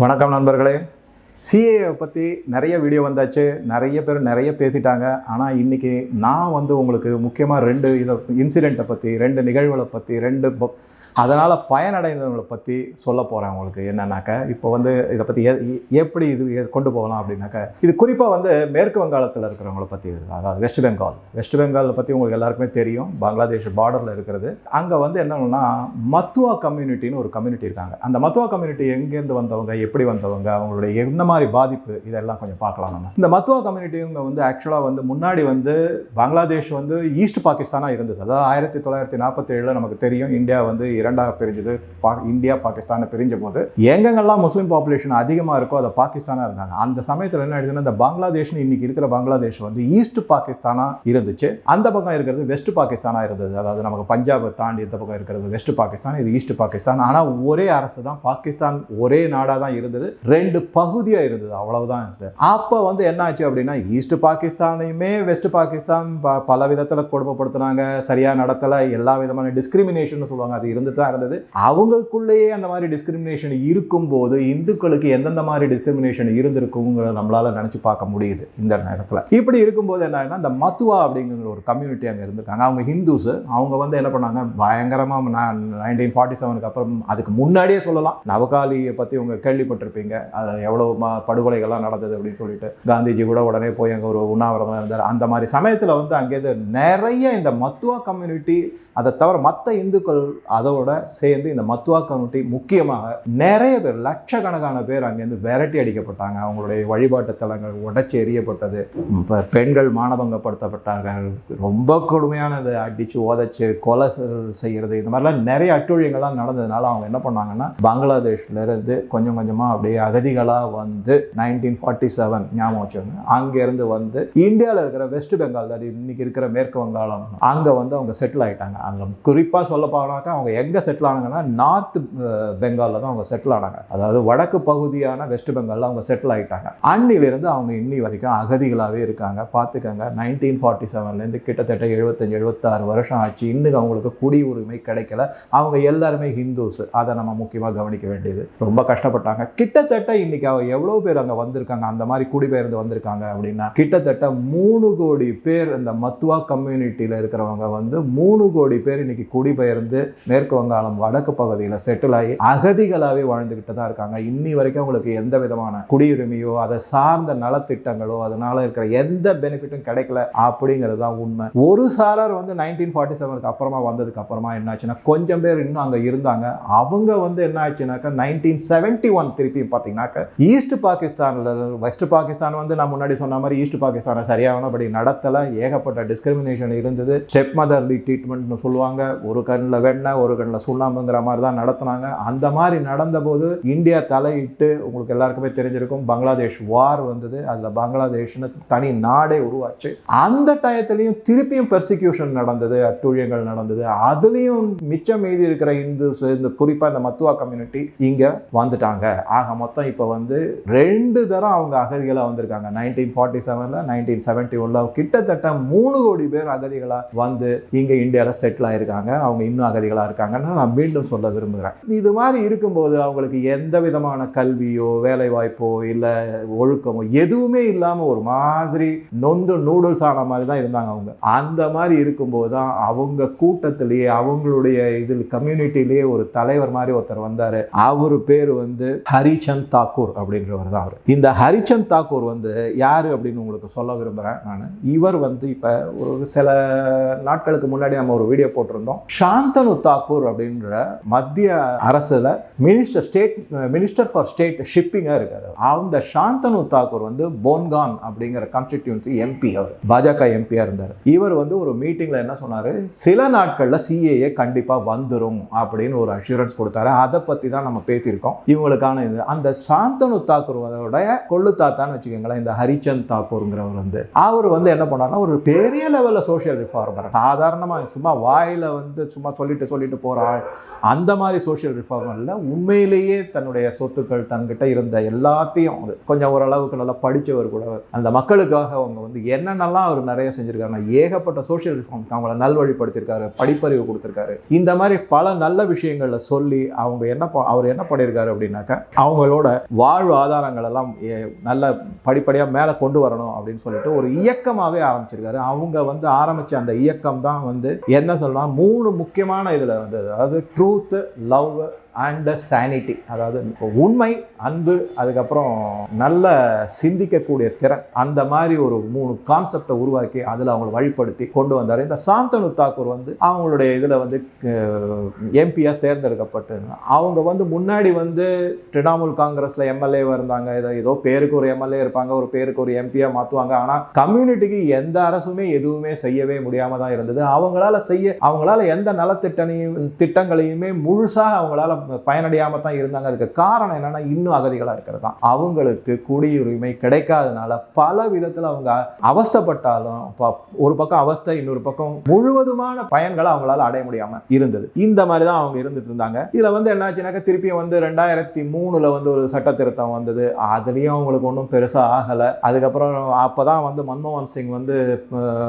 வணக்கம் நண்பர்களே. சிஏவை பற்றி நிறைய வீடியோ வந்தாச்சு. நிறைய பேர் நிறைய பேசிட்டாங்க. ஆனால் இன்றைக்கி நான் வந்து உங்களுக்கு முக்கியமாக ரெண்டு இதை இன்சிடெண்ட்டை பற்றி ரெண்டு நிகழ்வுகளை பற்றி ரெண்டு அதனால் பயனடைந்தவங்களை பற்றி சொல்ல போகிறேன் உங்களுக்கு என்னன்னாக்க இப்போ வந்து இதை பற்றி எ எப்படி இது கொண்டு போகலாம் அப்படின்னாக்க இது குறிப்பாக வந்து மேற்கு வங்காளத்தில் இருக்கிறவங்கள பற்றி அதாவது வெஸ்ட் பெங்கால். வெஸ்ட் பெங்காலை பற்றி உங்களுக்கு எல்லாருக்குமே தெரியும். பங்களாதேஷ் பார்டரில் இருக்கிறது. அங்கே வந்து என்னன்னா மத்துவா கம்யூனிட்டின்னு ஒரு கம்யூனிட்டி இருக்காங்க. அந்த மத்துவா கம்யூனிட்டி எங்கேருந்து வந்தவங்க எப்படி வந்தவங்க அவங்களுடைய என்ன மாதிரி பாதிப்பு இதெல்லாம் கொஞ்சம் பார்க்கலாம் நம்ம. இந்த மத்துவா கம்யூனிட்டிங்க வந்து ஆக்சுவலாக வந்து முன்னாடி வந்து பங்களாதேஷ் வந்து ஈஸ்ட் பாகிஸ்தானாக இருந்தது. அதாவது ஆயிரத்தி தொள்ளாயிரத்தி நாற்பத்தேழில் நமக்கு தெரியும். இந்தியா வந்து இரண்டாக பிரிஞ்சது. பா இந்தியா பாகிஸ்தானை பிரிஞ்ச போது எங்கெங்கெல்லாம் முஸ்லீம் பாப்புலேஷன் அதிகமாக இருக்கோ அதை பாகிஸ்தானாக இருந்தாங்க. அந்த சமயத்தில் என்ன ஆயிடுச்சுன்னா இந்த பங்களாதேஷ்னு இன்னைக்கு இருக்கிற பங்களாதேஷ் வந்து ஈஸ்ட் பாகிஸ்தானாக இருந்துச்சு. அந்த பக்கம் இருக்கிறது வெஸ்ட் பாகிஸ்தானாக இருந்தது. அதாவது நமக்கு பஞ்சாபை தாண்டி இந்த பக்கம் இருக்கிறது வெஸ்ட் பாகிஸ்தான் இது ஈஸ்ட் பாகிஸ்தான் ஆனால் ஒரே அரசு தான் பாகிஸ்தான் ஒரே நாடாக தான் இருந்தது. ரெண்டு பகுதியாக இருந்தது அவ்வளவுதான் இருந்தது அப்போ வந்து என்ன ஆச்சு அப்படின்னா ஈஸ்ட் பாகிஸ்தானையுமே வெஸ்ட் பாகிஸ்தான் ப- பல விதத்தில் கொடுமைப்படுத்தினாங்க சரியாக நடத்தலை எல்லா விதமான டிஸ்கிரிமினேஷன் சொல்லுவாங்க அது இருந்துட்டு தான் இருந்தது. அவங்களுக்குள்ளேயே அந்த மாதிரி டிஸ்கிரிமினேஷன் இருக்கும்போது இந்துக்களுக்கு எந்தெந்த மாதிரி டிஸ்கிரிமினேஷன் இருந்திருக்குங்கிற நம்மளால நினச்சி பார்க்க முடியுது இந்த நேரத்தில். இப்படி இருக்கும்போது என்னன்னா இந்த மத்துவா அப்படிங்கிற ஒரு கம்யூனிட்டி அங்கே இருந்திருக்காங்க. அவங்க ஹிந்துஸ் அவங்க வந்து என்ன பண்ணாங்க? பயங்கரமாக நைன்டீன் ஃபார்ட்டி செவனுக்கு அப்புறம் அதுக்கு முன்னாடியே சொல்லலாம். நவகாலியை பற்றி உங்க கேள்விப்பட்டிருப்பீங்க. அதில் எவ்வளோ படுகொலைகள்லாம் நடந்தது அப்படின்னு சொல்லிட்டு காந்திஜி கூட உடனே போய் அங்கே ஒரு உண்ணாவிரதம் இருந்தார். அந்த மாதிரி சமயத்தில் வந்து அங்கேருந்து நிறைய இந்த மத்துவா கம்யூனிட்டி அதை தவிர மற்ற இந்துக்கள் அதை அதோட சேர்ந்து இந்த மத்துவா கமிட்டி முக்கியமாக நிறைய பேர் லட்சக்கணக்கான பேர் அங்கேருந்து விரட்டி அடிக்கப்பட்டாங்க. அவங்களுடைய வழிபாட்டு தலங்கள் உடச்சி எறியப்பட்டது. இப்போ பெண்கள் மானபங்கப்படுத்தப்பட்டார்கள். ரொம்ப கொடுமையானது. அடித்து உதைச்சு கொலை செய்கிறது இந்த மாதிரிலாம் நிறைய அட்டுழியங்கள்லாம் நடந்ததுனால அவங்க என்ன பண்ணாங்கன்னா பங்களாதேஷ்ல இருந்து கொஞ்சம் கொஞ்சமாக அப்படியே அகதிகளாக வந்து நைன்டீன் ஃபார்ட்டி செவன் ஞாபகம் வச்சுக்கோங்க. அங்கேருந்து வந்து இந்தியாவில் இருக்கிற வெஸ்ட் பெங்கால் தான் இன்னைக்கு இருக்கிற மேற்கு வங்காளம் அங்கே வந்து அவங்க செட்டில் ஆகிட்டாங்க அங்கே குறிப்பாக சொல்ல போனாக்கா அவங்க எங்கே செட்டில் ஆனாங்கன்னா நார்த் பெங்காலில் தான் அவங்க செட்டில் ஆனாங்க. அதாவது வடக்கு பகுதியான வெஸ்ட் பெங்காலில் அவங்க செட்டில் ஆயிட்டாங்க. அன்னிலிருந்து அவங்க இன்னி வரைக்கும் அகதிகளாகவே இருக்காங்க. பார்த்துக்கங்க நைன்டீன் ஃபார்ட்டி செவன்லேருந்து கிட்டத்தட்ட எழுபத்தஞ்சு எழுபத்தாறு வருஷம் ஆச்சு. இன்னும் அவங்களுக்கு குடியுரிமை கிடைக்கல. அவங்க எல்லாருமே ஹிந்துஸ் அதை நம்ம முக்கியமாக கவனிக்க வேண்டியது. ரொம்ப கஷ்டப்பட்டாங்க. கிட்டத்தட்ட இன்னைக்கு அவங்க எவ்வளோ பேர் அங்கே வந்திருக்காங்க? அந்த மாதிரி குடிபெயர்ந்து வந்திருக்காங்க அப்படின்னா கிட்டத்தட்ட மூணு கோடி பேர் இந்த மத்துவா கம்யூனிட்டியில் இருக்கிறவங்க வந்து மூணு கோடி பேர் இன்னைக்கு குடிபெயர்ந்து மேற்கு வங்காளம் வடக்கு பகுதியில் செட்டில் ஆகி அகதிகளாகவே வாழ்ந்துக்கிட்டு தான் இருக்காங்க. இன்னி வரைக்கும் அவங்களுக்கு எந்த விதமான குடியுரிமையோ அதை சார்ந்த நலத்திட்டங்களோ அதனால இருக்கிற எந்த பெனிஃபிட்டும் கிடைக்கல அப்படிங்கிறது தான் உண்மை. ஒரு சாரார் வந்து நைன்டீன் ஃபார்ட்டி செவனுக்கு அப்புறமா வந்ததுக்கு அப்புறமா என்னாச்சுன்னா கொஞ்சம் பேர் இன்னும் அங்கே இருந்தாங்க. அவங்க வந்து என்ன ஆச்சுனாக்கா நைன்டீன் செவன்ட்டி ஒன் திருப்பி பார்த்தீங்கன்னாக்க ஈஸ்ட் பாகிஸ்தானில் வெஸ்ட் பாகிஸ்தான் வந்து நான் முன்னாடி சொன்ன மாதிரி ஈஸ்ட் பாகிஸ்தானை சரியானபடி நடத்தலை. ஏகப்பட்ட டிஸ்கிரிமினேஷன் இருந்தது. ஸ்டெப் மதர்லி ட்ரீட்மெண்ட்னு சொல்லுவாங்க. ஒரு கண்ணில் வெண்ணெய் ஒரு கண்ணில் சுண்ணாம்புங்கிற மாதிரி தான் நடத்துனாங்க. அந்த மாதிரி நடந்தபோது இந்தியா தலையிட்டு உங்களுக்கு எல்லாருக்குமே தெரிஞ்சிருக்கும் பங்களாதேஷ் வார் வந்தது. அதில் பங்களாதேஷ்னு தனி நாடே உருவாச்சு. அந்த டயத்துலையும் திருப்பியும் பெர்சிக்யூஷன் நடந்தது அட்டூழியங்கள் நடந்தது. அதுலேயும் மிச்சம் மீதி இருக்கிற இந்துஸ் இந்த குறிப்பாக இந்த மத்துவா கம்யூனிட்டி இங்கே வந்துட்டாங்க. ஆக மொத்தம் இப்போ வந்து ரெண்டு தரம் அவங்க அகதிகளாக வந்திருக்காங்க. நைன்டீன் ஃபார்ட்டி செவனில் நைன்டீன் செவன்ட்டி ஒனில் கிட்டத்தட்ட மூணு கோடி பேர் அகதிகளாக வந்து இங்கே இந்தியாவில் செட்டில் ஆயிருக்காங்க. அவங்க இன்னும் அகதிகளாக இருக்காங்க. இருக்காங்கன்னு நான் மீண்டும் சொல்ல விரும்புகிறேன். இது மாதிரி இருக்கும்போது அவங்களுக்கு எந்த விதமான கல்வியோ வேலைவாய்ப்போ இல்லை ஒழுக்கமோ எதுவுமே இல்லாமல் ஒரு மாதிரி நொந்து நூடுல்ஸ் ஆன மாதிரி தான் இருந்தாங்க அவங்க. அந்த மாதிரி இருக்கும்போது தான் அவங்க கூட்டத்திலேயே அவங்களுடைய இதில் கம்யூனிட்டிலேயே ஒரு தலைவர் மாதிரி ஒருத்தர் வந்தார். அவர் பேர் வந்து ஹரிச்சந்த் தாக்கூர் அப்படின்றவர் தான் அவர். இந்த ஹரிச்சந்த் தாக்கூர் வந்து யார் அப்படின்னு உங்களுக்கு சொல்ல விரும்புகிறேன் நான். இவர் வந்து இப்போ ஒரு சில நாட்களுக்கு முன்னாடி நம்ம ஒரு வீடியோ போட்டிருந்தோம். சாந்தனு தாக்கூர் அப்படின்ற மத்திய அரசில் minister state minister for state ஷிப்பிங்காக இருக்கார். அந்த சாந்தனு தாக்கூர் வந்து போன்கான் அப்படிங்கிற கான்ஸ்டிடியூன்சி எம்பி அவர். பாஜக எம்பியாக இருந்தார். இவர் வந்து ஒரு மீட்டிங்கில் என்ன சொன்னார்? சில நாட்களில் சிஏஏ கண்டிப்பாக வந்துடும் அப்படின்னு ஒரு அஷூரன்ஸ் கொடுத்தாரு. அதை பற்றி தான் நம்ம பேசியிருக்கோம். இவங்களுக்கான இது. அந்த சாந்தனு தாக்கூரோட கொள்ளு தாத்தான்னு வச்சுக்கோங்களேன் இந்த ஹரிச்சந்த் தாக்கூருங்கிறவர் வந்து அவர் வந்து என்ன பண்ணாருன்னா ஒரு பெரிய லெவலில் சோஷியல் ரிஃபார்மர் சாதாரணமாக சும்மா வாயில் வந்து சும்மா சொல்லிட்டு சொல்லிட்டு போகிற ஒரு ஆள் அந்த மாதிரி சோஷியல் ரிஃபார்ம் இல்லை உண்மையிலேயே தன்னுடைய சொத்துக்கள் தன்கிட்ட இருந்த எல்லாத்தையும் கொஞ்சம் ஓரளவுக்கு நல்லா படித்தவர் கூட அந்த மக்களுக்காக அவங்க வந்து என்னென்னலாம் அவர் நிறைய செஞ்சுருக்காங்க ஏகப்பட்ட சோஷியல் ரிஃபார்ம்ஸ் அவங்கள நல்வழிப்படுத்தியிருக்காரு படிப்பறிவு கொடுத்துருக்காரு. இந்த மாதிரி பல நல்ல விஷயங்களை சொல்லி அவங்க என்ன அவர் என்ன பண்ணியிருக்காரு அப்படின்னாக்கா அவங்களோட வாழ்வு ஆதாரங்கள் எல்லாம் ஏ- நல்ல படிப்படியாக மேலே கொண்டு வரணும் அப்படின்னு சொல்லிட்டு ஒரு இயக்கமாகவே ஆரம்பிச்சிருக்காரு. அவங்க வந்து ஆரம்பித்த அந்த இயக்கம் தான் வந்து என்ன சொல்லலாம் மூணு முக்கியமான இதில் வந்து அதாவது ட்ரூத்து லவ்வு அண்ட் சானிட்டி அதாவது இப்போ உண்மை அன்பு அதுக்கப்புறம் நல்ல சிந்திக்கக்கூடிய திறன். அந்த மாதிரி ஒரு மூணு கான்செப்டை உருவாக்கி அதில் அவங்களை வழிப்படுத்தி கொண்டு வந்தார். இந்த சாந்தனு தாக்கூர் வந்து அவங்களுடைய இதில் வந்து எம்பியாக தேர்ந்தெடுக்கப்பட்டு அவங்க வந்து முன்னாடி வந்து திரிணாமுல் காங்கிரஸில் எம்எல்ஏவாக இருந்தாங்க. ஏதோ ஏதோ பேருக்கு ஒரு எம்எல்ஏ இருப்பாங்க ஒரு பேருக்கு ஒரு எம்பியாக மாற்றுவாங்க ஆனால் கம்யூனிட்டிக்கு எந்த அரசுமே எதுவுமே செய்யவே முடியாமல் தான் இருந்தது. அவங்களால செய்ய அவங்களால எந்த நலத்திட்டனையும் திட்டங்களையுமே முழுசாக அவங்களால பயனடையாமல் தான் இருந்தாங்க. அதுக்கு காரணம் என்னென்னா இன்னும் அகதிகளாக இருக்கிறது தான் அவங்களுக்கு குடியுரிமை கிடைக்காதனால பல விதத்தில் அவங்க அவஸ்தைப்பட்டாலும் ப- ஒரு பக்கம் அவஸ்தை இன்னொரு பக்கம் முழுவதுமான பயன்களை அவங்களால அடைய முடியாமல் இருந்தது. இந்த மாதிரி தான் அவங்க இருந்துட்டு இருந்தாங்க. இதில் வந்து என்னாச்சுனாக்கா திருப்பியும் வந்து ரெண்டாயிரத்தி மூணில் வந்து ஒரு சட்ட திருத்தம் வந்தது. அதுலேயும் அவங்களுக்கு ஒன்றும் பெருசாக ஆகலை. அதுக்கப்புறம் அப்போ தான் வந்து மன்மோகன் சிங் வந்து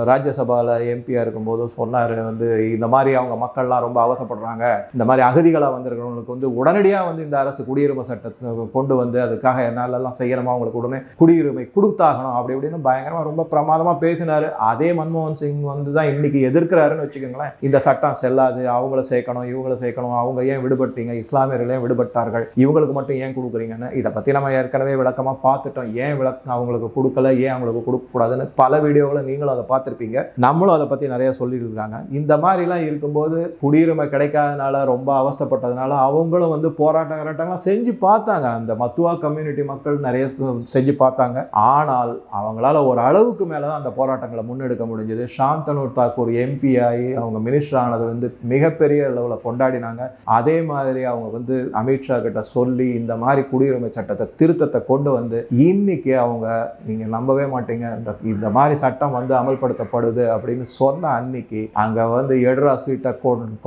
ராஜ்யசபாவில் எம்பியாக இருக்கும்போது சொன்னார் வந்து இந்த மாதிரி அவங்க மக்கள்லாம் ரொம்ப அவசப்படுறாங்க இந்த மாதிரி அகதிகளாக அவங்களுக்கு வந்து உடனடியாக வந்து இந்த அரசு குடியுரிமை சட்டத்தை கொண்டு வந்து அதுக்காக என்னாலெல்லாம் செய்யணுமா அவங்களுக்கு உடனே குடியுரிமை கொடுத்தாகணும். அப்படி இப்படின்னு பயங்கரமாக ரொம்ப பிரமாதமாக பேசினார். அதே மன்மோகன் சிங் வந்து தான் இன்னைக்கு எதிர்க்கிறாருன்னு வச்சுக்கோங்களேன். இந்த சட்டம் செல்லாது அவங்கள சேர்க்கணும் இவங்கள சேர்க்கணும் அவங்க ஏன் விடுபட்டீங்க? இஸ்லாமியர்கள் ஏன் விடுபட்டார்கள்? இவங்களுக்கு மட்டும் ஏன் கொடுக்குறீங்கன்னு? இதை பற்றி நம்ம ஏற்கனவே விளக்கமாக பார்த்துட்டோம். ஏன் விளக்கம் அவங்களுக்கு கொடுக்கல? ஏன் அவங்களுக்கு கொடுக்கக்கூடாதுன்னு பல வீடியோவில் நீங்களும் அதை பார்த்துருப்பீங்க. நம்மளும் அதை பற்றி நிறைய சொல்லியிருக்காங்க. இந்த மாதிரிலாம் இருக்கும்போது குடியுரிமை கிடைக்காதனால ரொம்ப அவஸ்தப்பட்டதுனால அவங்களும் வந்து போராட்டம் கராட்டங்களாம் செஞ்சு பார்த்தாங்க. அந்த மத்துவா கம்யூனிட்டி மக்கள் நிறைய செஞ்சு பார்த்தாங்க. ஆனால் அவங்களால ஒரு அளவுக்கு மேலே தான் அந்த போராட்டங்களை முன்னெடுக்க முடிஞ்சது. சாந்தனு தாக்கூர் எம்பி ஆகி அவங்க மினிஸ்டர் ஆனது வந்து மிகப்பெரிய அளவில் கொண்டாடினாங்க. அதே மாதிரி அவங்க வந்து அமித்ஷா கிட்ட சொல்லி இந்த மாதிரி குடியுரிமை சட்டத்தை திருத்தத்தை கொண்டு வந்து இன்னைக்கு அவங்க நீங்கள் நம்பவே மாட்டீங்க. இந்த இந்த மாதிரி சட்டம் வந்து அமல்படுத்தப்படுது அப்படின்னு சொன்ன அன்னைக்கு அங்கே வந்து எட்ரா ஸ்வீட்டை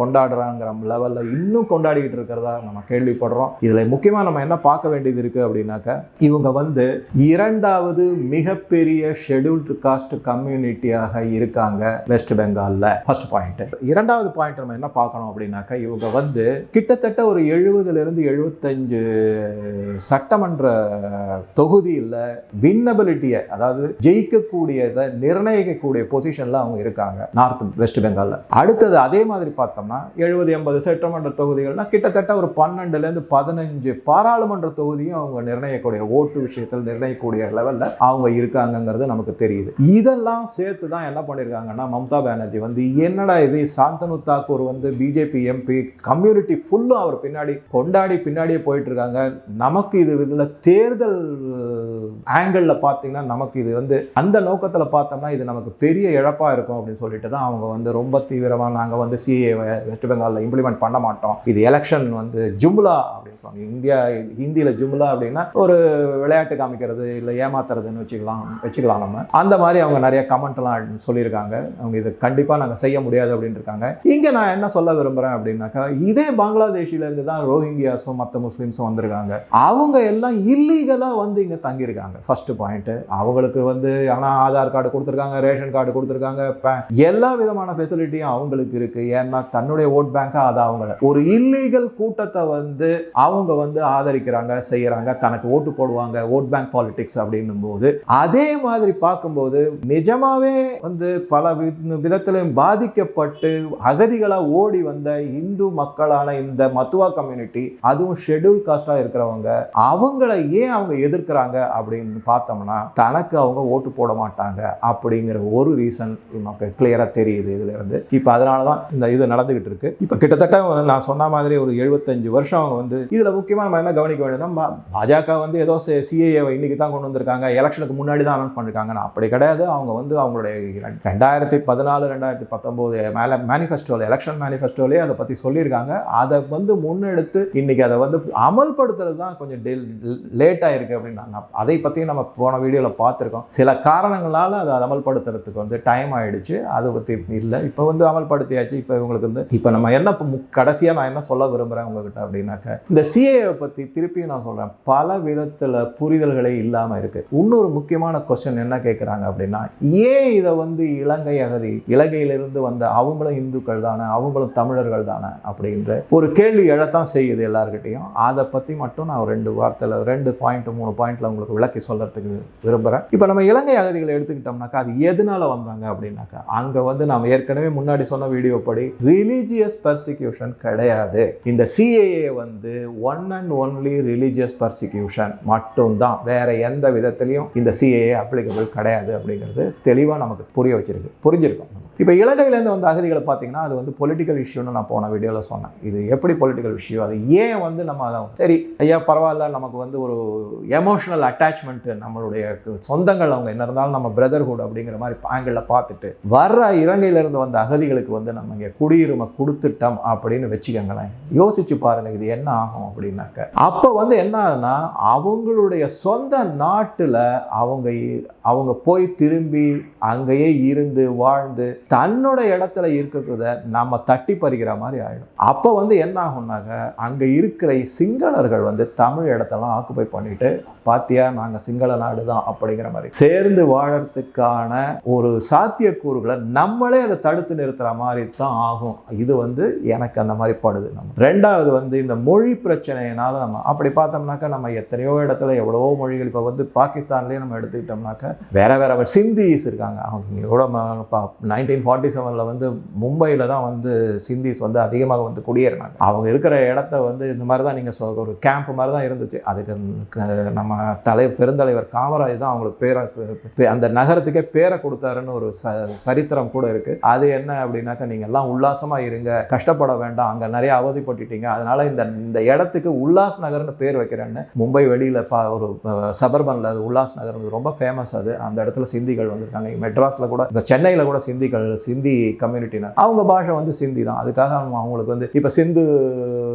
கொண்டாடுறாங்கிற லெவலில் இன்னும் கொண்டாடிக்கிட்டு இருக்கிறதா நம்ம கேள்விப்படுறோம். இதில் முக்கியமாக நம்ம என்ன பார்க்க வேண்டியது இருக்குது அப்படின்னாக்க இவங்க வந்து இரண்டாவது மிகப்பெரிய ஷெட்யூல்டு காஸ்ட் கம்யூனிட்டியாக இருக்காங்க வெஸ்ட் பெங்காலில் ஃபர்ஸ்ட் பாயிண்ட் இரண்டாவது பாயிண்ட் நம்ம என்ன பார்க்கணும் அப்படின்னாக்கா இவங்க வந்து கிட்டத்தட்ட ஒரு எழுபதுலேருந்து எழுபத்தஞ்சு சட்டமன்ற தொகுதியில் வின்னபிலிட்டியை அதாவது ஜெயிக்கக்கூடியதை நிர்ணயிக்கக்கூடிய பொசிஷனில் அவங்க இருக்காங்க நார்த் வெஸ்ட் பெங்காலில் அடுத்தது அதே மாதிரி பார்த்தோம்னா எழுபது எண்பது சட்டமன்ற தொகுதிகள்னா கிட்டத்தட்ட ஒரு பன்னெண்டுலேருந்து பதினஞ்சு பாராளுமன்ற தொகுதியும் அவங்க நிர்ணயக்கூடிய ஓட்டு விஷயத்தில் நிர்ணயிக்கக்கூடிய லெவலில் அவங்க இருக்காங்கங்கிறது நமக்கு தெரியுது. இதெல்லாம் சேர்த்து தான் என்ன பண்ணியிருக்காங்கன்னா மம்தா பானர்ஜி வந்து என்னடா இது? சாந்தனு தாக்கூர் வந்து பிஜேபி எம்பி கம்யூனிட்டி ஃபுல்லும் அவர் பின்னாடி கொண்டாடி பின்னாடியே போயிட்டு இருக்காங்க நமக்கு இது இதில் தேர்தல் ஆங்கிளில் பார்த்தீங்கன்னா நமக்கு இது வந்து அந்த நோக்கத்தில் பார்த்தோம்னா இது நமக்கு பெரிய இழப்பாக இருக்கும் அப்படின்னு சொல்லிட்டு தான் அவங்க வந்து ரொம்ப தீவிரமாக நாங்கள் வந்து சிஏ வெஸ்ட் பெங்காலில் இம்ப்ளிமெண்ட் பண்ண மாட்டோம். இது எலெக்ஷன் வந்து ஜும்லா அப்படின்னு இந்தியா ஹிந்தியில் ஜும்லா அப்படின்னா ஒரு விளையாட்டு காமிக்கிறது இல்லை ஏமாத்துறதுன்னு வச்சுக்கலாம் வச்சுக்கலாம் நம்ம. அந்த மாதிரி அவங்க நிறைய கமெண்ட்லாம் சொல்லியிருக்காங்க. அவங்க இது கண்டிப்பாக நாங்கள் செய்ய முடியாது அப்படின்னு இருக்காங்க இங்கே நான் என்ன சொல்ல விரும்புகிறேன் அப்படின்னாக்கா இதே பங்களாதேஷிலேருந்து தான் ரோஹிங்கியாஸும் மற்ற முஸ்லீம்ஸும் வந்திருக்காங்க. அவங்க எல்லாம் இல்லீகலாக வந்து இங்கே தங்கியிருக்காங்க. ஃபர்ஸ்ட் பாயிண்ட்டு அவங்களுக்கு வந்து ஆனால் ஆதார் கார்டு கொடுத்துருக்காங்க ரேஷன் கார்டு கொடுத்துருக்காங்க. எல்லா விதமான ஃபெசிலிட்டியும் அவங்களுக்கு இருக்குது ஏன்னா தன்னுடைய ஓட் பேங்காக அது அவங்கள. ஒரு இல்லீகல் கூட்டத்தை வந்து அவங்க வந்து ஆதரிக்கிறாங்க செய்கிறாங்க தனக்கு ஓட்டு போடுவாங்க ஓட் பேங்க் பாலிடிக்ஸ் அப்படின்னும் போது அதே மாதிரி பார்க்கும்போது நிஜமாவே வந்து பல வி- விதத்திலும் பாதிக்கப்பட்டு அகதிகளாக ஓடி வந்த இந்து மக்களான இந்த மத்துவா கம்யூனிட்டி அதுவும் ஷெட்யூல் காஸ்டாக இருக்கிறவங்க அவங்கள ஏன் அவங்க எதிர்க்கிறாங்க அப்படின்னு பார்த்தோம்னா தனக்கு அவங்க ஓட்டு போட மாட்டாங்க அப்படிங்கிற ஒரு ரீசன் நமக்கு கிளியராக தெரியுது இதுலேருந்து இப்போ அதனால தான் இந்த இது நடந்துகிட்டு இருக்கு. இப்போ கிட்டத்தட்ட நான் சொன்ன மாதிரி ஒரு இருபத்தஞ்சு வருஷம் அவங்க வந்து இதில் முக்கியமாக நம்ம என்ன கவனிக்க வேண்டியதுன்னா பாஜக வந்து ஏதோ சிஏஏவை இன்னைக்கு தான் கொண்டு வந்திருக்காங்க. எலெக்ஷனுக்கு முன்னாடி தான் அனௌன்ஸ் பண்ணியிருக்காங்க அப்படி கிடையாது. அவங்க வந்து அவங்களுடைய ரெ- ரெண்டாயிரத்தி பதினாலு ரெண்டாயிரத்தி பத்தொம்போது மேலே மேனிஃபெஸ்டோவில் எலெக்ஷன் மேனிஃபெஸ்டோலேயே அதை பற்றி சொல்லியிருக்காங்க. அதை வந்து முன்னெடுத்து இன்னைக்கு அதை வந்து அமல்படுத்துறது தான் கொஞ்சம் லேட் ஆயிருக்கு இருக்குது அப்படின்னு அதை பற்றியும் நம்ம போன வீடியோவில் பார்த்துருக்கோம். சில காரணங்களால் அதை அமல்படுத்துறதுக்கு வந்து டைம் ஆயிடுச்சு. அதை பற்றி இல்லை. இப்போ வந்து அமல்படுத்தியாச்சு. இப்போ இவங்களுக்கு வந்து இப்போ நம்ம என்ன இப்போ கடைசியாக நான் என்ன சொல்ல விரும்புகிறேன் கேட்குறேன் உங்ககிட்ட அப்படின்னாக்க இந்த சிஏவை பற்றி திருப்பியும் நான் சொல்கிறேன் பல விதத்தில் புரிதல்களே இல்லாமல் இருக்குது இன்னொரு முக்கியமான கொஸ்டின் என்ன கேட்குறாங்க அப்படின்னா ஏன் இதை வந்து இலங்கை அகதி இலங்கையிலிருந்து வந்த அவங்களும் இந்துக்கள் தானே அவங்களும் தமிழர்கள் தானே அப்படின்ற ஒரு கேள்வி எழத்தான் செய்யுது எல்லாருக்கிட்டையும் அதை பற்றி மட்டும் நான் ரெண்டு வார்த்தையில் ரெண்டு பாயிண்ட் மூணு பாயிண்ட்ல உங்களுக்கு விளக்கி சொல்கிறதுக்கு விரும்புகிறேன் இப்போ நம்ம இலங்கை அகதிகளை எடுத்துக்கிட்டோம்னாக்கா அது எதனால் வந்தாங்க அப்படின்னாக்கா அங்கே வந்து நாம் ஏற்கனவே முன்னாடி சொன்ன வீடியோ படி ரிலீஜியஸ் பர்சிக்யூஷன் கிடையாது. இந்த சிஏஏ வந்து one and only religious persecution மட்டும்தான். வேற எந்த விதத்திலையும் இந்த சிஏஏ அப்ளிகபிள் கிடையாது அப்படிங்கிறது தெளிவாக நமக்கு புரிய வச்சிருக்கு. புரிஞ்சிருக்கும். இப்போ இலங்கையிலேருந்து வந்த அகதிகளை பார்த்தீங்கன்னா அது வந்து பொலிட்டிக்கல் இஷ்யூன்னு நான் போன வீடியோவில் சொன்னேன். இது எப்படி பொலிட்டிக்கல் இஷ்யூ அது ஏன் வந்து நம்ம அதை சரி ஐயா பரவாயில்ல நமக்கு வந்து ஒரு எமோஷனல் அட்டாச்மெண்ட்டு நம்மளுடைய சொந்தங்கள் அவங்க என்ன இருந்தாலும் நம்ம பிரதர்ஹுட் அப்படிங்கிற மாதிரி ஆங்கிளில் பார்த்துட்டு வர்ற இலங்கையிலேருந்து வந்த அகதிகளுக்கு வந்து நம்ம இங்கே குடியுரிமை கொடுத்துட்டோம் அப்படின்னு வச்சுக்கோங்களேன். யோசிச்சு பாருங்க இது என்ன ஆகும் அப்படின்னாக்க. அப்போ வந்து என்ன ஆகுதுன்னா அவங்களுடைய சொந்த நாட்டில் அவங்க அவங்க போய் திரும்பி அங்கேயே இருந்து வாழ்ந்து தன்னோட இடத்துல இருக்கிறத நம்ம தட்டி பறிக்கிற மாதிரி ஆகிடும் அப்போ வந்து என்ன ஆகும்னாக்க அங்கே இருக்கிற சிங்களர்கள் வந்து தமிழ் இடத்தெல்லாம் ஆக்குபை பண்ணிட்டு பாத்தியா நாங்கள் சிங்கள நாடு தான் அப்படிங்கிற மாதிரி. சேர்ந்து வாழறதுக்கான ஒரு சாத்தியக்கூறுகளை நம்மளே அதை தடுத்து நிறுத்துற மாதிரி தான் ஆகும். இது வந்து எனக்கு அந்த மாதிரி படுது. நம்ம ரெண்டாவது வந்து இந்த மொழி பிரச்சனையினால நம்ம அப்படி பார்த்தோம்னாக்கா நம்ம எத்தனையோ இடத்துல எவ்வளவோ மொழிகள் இப்போ வந்து பாகிஸ்தான்லேயே நம்ம எடுத்துக்கிட்டோம்னாக்கா வேற வேற சிந்திஸ் இருக்காங்க. அவங்க நைன்டீன் ஃபார்ட்டி செவனில் வந்து மும்பையில் தான் வந்து சிந்திஸ் வந்து அதிகமாக வந்து குடியேறினாங்க. அவங்க இருக்கிற இடத்த வந்து இந்த மாதிரி தான் நீங்கள் ஒரு கேம்ப் மாதிரி தான் இருந்துச்சு. அதுக்கு நம்ம நம்ம தலை பெருந்தலைவர் காமராஜ் தான் அவங்களுக்கு பேரை பே- அந்த நகரத்துக்கே பேரை கொடுத்தாருன்னு ஒரு ச சரித்திரம் கூட இருக்குது அது என்ன அப்படின்னாக்கா நீங்கள் எல்லாம் உல்லாசமாக இருங்க. கஷ்டப்பட வேண்டாம். அங்கே நிறைய அவதிப்பட்டுட்டீங்க. அதனால இந்த இந்த இடத்துக்கு உல்லாஸ் நகர்னு பேர் வைக்கிறேன்னு மும்பை வெளியில் பா ஒரு சபர்பனில் அது உல்லாஸ் நகர் ரொம்ப ஃபேமஸ் அது. அந்த இடத்துல சிந்திகள் வந்திருக்காங்க. மெட்ராஸில் கூட இப்போ சென்னையில் கூட சிந்திகள் சிந்தி கம்யூனிட்டினர் அவங்க பாஷை வந்து சிந்தி தான். அதுக்காக அவங்களுக்கு வந்து இப்போ சிந்து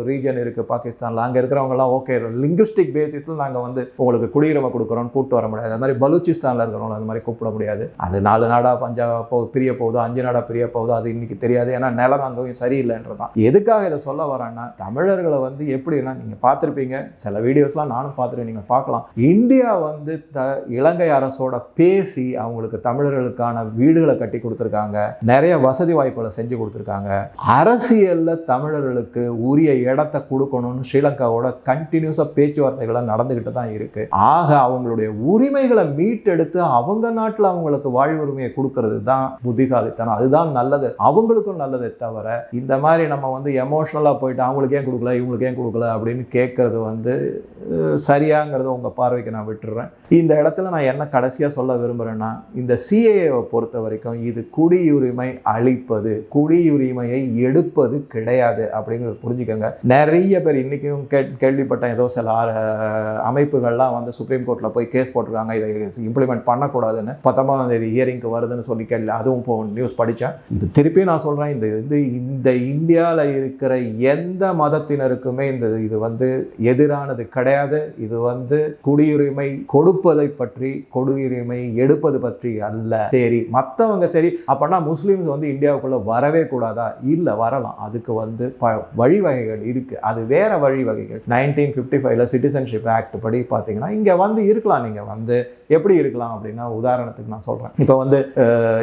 ரீஜன் இருக்குது பாகிஸ்தானில். அங்கே இருக்கிறவங்கலாம் ஓகே லிங்குஸ்டிக் பேசிஸில் நாங்கள் வந்து உங்களுக்கு குடியுரிமை கொடுக்குறோம் கூப்பிட்டு வர முடியாது. அது மாதிரி பலூச்சிஸ்தானில் இருக்கிறவங்கள அந்த மாதிரி கூப்பிட முடியாது. அது நாலு நாடாக பஞ்சா போ பிரிய போகுதோ அஞ்சு நாடாக பிரிய போகுதோ அது இன்றைக்கி தெரியாது. ஏன்னா நிலம் அங்கேயும் சரியில்லைன்றது தான். எதுக்காக இதை சொல்ல வரேன்னா தமிழர்களை வந்து எப்படின்னா நீங்கள் பார்த்துருப்பீங்க சில வீடியோஸ்லாம் நானும் பார்த்துருக்கேன் நீங்கள் பார்க்கலாம். இந்தியா வந்து த இலங்கை அரசோட பேசி அவங்களுக்கு தமிழர்களுக்கான வீடுகளை கட்டி கொடுத்துருக்காங்க. நிறைய வசதி வாய்ப்புகளை செஞ்சு கொடுத்துருக்காங்க. அரசியலில் தமிழர்களுக்கு உரிய இடத்த கொடுக்கணும்னு ஸ்ரீலங்காவோட கண்டினியூஸாக பேச்சுவார்த்தைகளாக நடந்துக்கிட்டு தான் இருக்குது இருக்கு. ஆக அவங்களுடைய உரிமைகளை மீட்டெடுத்து அவங்க நாட்டில் அவங்களுக்கு வாழ்வுரிமையை கொடுக்கறது தான் புத்திசாலித்தனம். அதுதான் நல்லது. அவங்களுக்கும் நல்லதே தவிர இந்த மாதிரி நம்ம வந்து எமோஷ்னலாக போயிட்டு அவங்களுக்கு ஏன் கொடுக்கல இவங்களுக்கு ஏன் கொடுக்கல அப்படின்னு கேட்கறது வந்து சரியாங்கிறத உங்கள் பார்வைக்கு நான் விட்டுறேன். இந்த இடத்துல நான் என்ன கடைசியாக சொல்ல விரும்புகிறேன்னா இந்த சிஏஏவை பொறுத்த வரைக்கும் இது குடியுரிமை அளிப்பது குடியுரிமையை எடுப்பது கிடையாது அப்படிங்கிறது புரிஞ்சுக்கோங்க. நிறைய பேர் இன்றைக்கும் கே கேள்விப்பட்டேன். ஏதோ சில அமைப்புகள்லாம் தான் வந்து சுப்ரீம் கோர்ட்டில் போய் கேஸ் போட்டிருக்காங்க. இதை இம்ப்ளிமெண்ட் பண்ணக்கூடாதுன்னு பத்தொன்பதாம் தேதி ஹியரிங்க்கு வருதுன்னு சொல்லி கேள்வி. அதுவும் இப்போ நியூஸ் படித்தேன். இது திருப்பி நான் சொல்கிறேன் இந்த இது இந்த இந்தியாவில் இருக்கிற எந்த மதத்தினருக்குமே இந்த இது வந்து எதிரானது கிடையாது. இது வந்து குடியுரிமை கொடுப்பதை பற்றி குடியுரிமை எடுப்பது பற்றி அல்ல. சரி மற்றவங்க சரி அப்போனா முஸ்லீம்ஸ் வந்து இந்தியாவுக்குள்ளே வரவே கூடாதா? இல்லை வரலாம். அதுக்கு வந்து ப வழிவகைகள் இருக்குது அது வேறு வழிவகைகள். நைன்டீன் ஃபிஃப்டி ஃபைவ்ல சிட்டிசன்ஷிப் ஆக்ட் படி பார்த்தீங்கன்னா இங்கே வந்து இருக்கலாம். நீங்கள் வந்து எப்படி இருக்கலாம் அப்படின்னா உதாரணத்துக்கு நான் சொல்கிறேன் இப்போ வந்து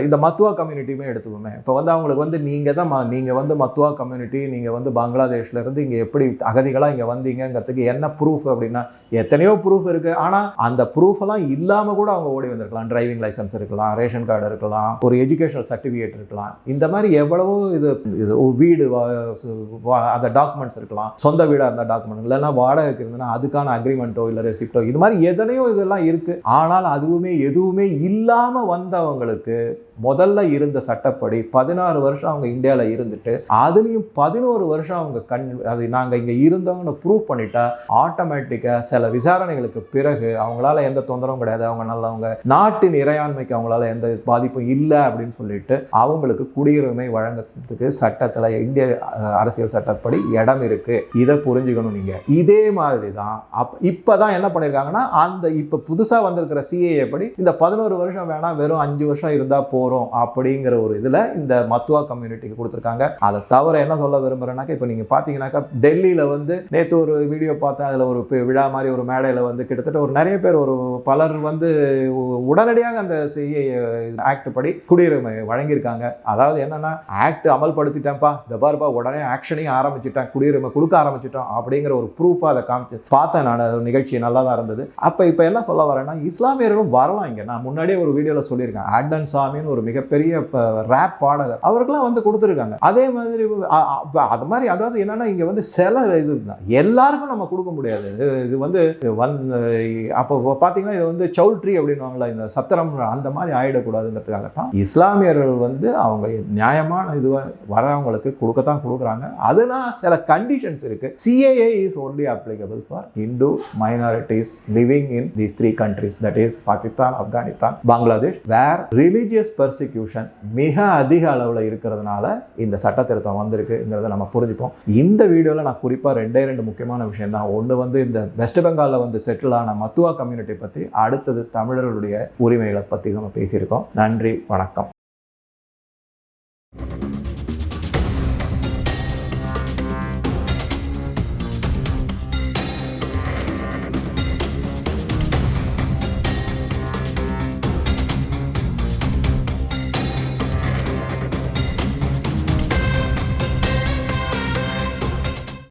இந்த மத்துவா கம்யூனிட்டியுமே எடுத்துக்கோமே. இப்போ வந்து அவங்களுக்கு வந்து நீங்கள் தான் ம- நீங்கள் வந்து மத்துவா கம்யூனிட்டி நீங்கள் வந்து பங்களாதேஷ்ல இருந்து இங்கே எப்படி அகதிகளாக இங்கே வந்தீங்கங்கிறதுக்கு என்ன ப்ரூஃப் அப்படின்னா எத்தனையோ ப்ரூஃப் இருக்குது ஆனால் அந்த ப்ரூஃப் எல்லாம் இல்லாமல் கூட அவங்க ஓடி வந்திருக்கலாம். டிரைவிங் லைசன்ஸ் இருக்கலாம் ரேஷன் கார்டு இருக்கலாம் ஒரு எஜுகேஷனல் சர்டிஃபிகேட் இருக்கலாம். இந்த மாதிரி எவ்வளவோ இது இது வீடு அந்த டாக்குமெண்ட்ஸ் இருக்கலாம். சொந்த வீடாக இருந்தால் டாக்குமெண்ட் இல்லைன்னா வாடகைக்கு இருந்ததுன்னா அதுக்கான அக்ரிமெண்ட்டோ இல்லை ரெசிப்டோ இது மாதிரி எதனையும் இதெல்லாம் இருக்குது ஆனால் அதுவுமே எதுவுமே இல்லாமல் வந்தவங்களுக்கு முதல்ல இருந்த சட்டப்படி பதினாறு வருஷம் அவங்க இந்தியாவில் இருந்துட்டு அதுலேயும் பதினோரு வருஷம் அவங்க கண் அது நாங்கள் இங்கே இருந்தவங்கன்னு ப்ரூவ் பண்ணிட்டா ஆட்டோமேட்டிக்காக சில விசாரணைகளுக்கு பிறகு அவங்களால எந்த தொந்தரவும் கிடையாது. அவங்க நல்லவங்க. நாட்டின் இறையாண்மைக்கு அவங்களால எந்த பாதிப்பும் இல்லை அப்படின்னு சொல்லிட்டு அவங்களுக்கு குடியுரிமை வழங்குறதுக்கு சட்டத்தில் இந்திய அரசியல் சட்டப்படி இடம் இருக்குது இதை புரிஞ்சுக்கணும் நீங்கள் இதே மாதிரி தான் அப் இப்பதான் என்ன பண்ணியிருக்காங்கன்னா அந்த இப்போ புதுசாக வந்திருக்கிற சிஏஏ படி இந்த பதினோரு வருஷம் வேணால் வெறும் அஞ்சு வருஷம் இருந்தால் போ போகிறோம் அப்படிங்கிற ஒரு இதில் இந்த மத்துவா கம்யூனிட்டிக்கு கொடுத்துருக்காங்க. அதை தவிர என்ன சொல்ல விரும்புகிறேன்னாக்கா இப்போ நீங்கள் பார்த்தீங்கன்னாக்கா டெல்லியில் வந்து நேற்று ஒரு வீடியோ பார்த்தேன். அதில் ஒரு விழா மாதிரி ஒரு மேடையில் வந்து கிட்டத்தட்ட ஒரு நிறைய பேர் ஒரு பலர் வந்து உடனடியாக அந்த சிஏ ஆக்ட் படி குடியுரிமை வழங்கியிருக்காங்க. அதாவது என்னென்னா ஆக்ட் அமல்படுத்திட்டேன்ப்பா. தபார்பா உடனே ஆக்ஷனையும் ஆரம்பிச்சிட்டேன். குடியுரிமை கொடுக்க ஆரம்பிச்சிட்டோம் அப்படிங்கிற ஒரு ப்ரூஃபாக அதை காமிச்சு பார்த்தேன் நான். அது நிகழ்ச்சி நல்லா தான் இருந்தது. அப்போ இப்போ என்ன சொல்ல வரேன்னா இஸ்லாமியர்களும் வரலாம் இங்கே. நான் முன்னாடியே ஒரு வீடியோவில் சொல்லியிருக்கேன். ஆட்டன் சாமின்னு ஒரு மிகப்பெரிய ரேப் பாடகர். அவருக்கெல்லாம் வந்து கொடுத்துருக்காங்க. அதே மாதிரி அது மாதிரி அதாவது என்னன்னா இங்கே வந்து சில இது தான். எல்லாருக்கும் நம்ம கொடுக்க முடியாது. இது இது வந்து வந் அப்போ பார்த்தீங்கன்னா இது வந்து சவுல்ட்ரி அப்படின்னுவாங்களா இந்த சத்திரம் அந்த மாதிரி ஆயிடக்கூடாதுங்கிறதுக்காக தான் இஸ்லாமியர்கள் வந்து அவங்க நியாயமான இது வரவங்களுக்கு கொடுக்கத்தான் கொடுக்குறாங்க. அதெல்லாம் சில கண்டிஷன்ஸ் இருக்கு. CAA is only applicable for Hindu minorities living in these three countries that is Pakistan Afghanistan Bangladesh where religious persecution மிக அதிக அளவில் இருக்கிறதுனால இந்த சட்ட திருத்தம் வந்திருக்குங்கிறத நம்ம புரிஞ்சுப்போம். இந்த வீடியோவில் நான் குறிப்பாக ரெண்டே ரெண்டு முக்கியமான விஷயம் தான் ஒன்று வந்து இந்த வெஸ்ட் பெங்காலில் வந்து செட்டில் ஆன மத்துவா கம்யூனிட்டி பற்றி அடுத்தது தமிழர்களுடைய உரிமைகளை பற்றி நம்ம பேசியிருக்கோம். நன்றி வணக்கம்.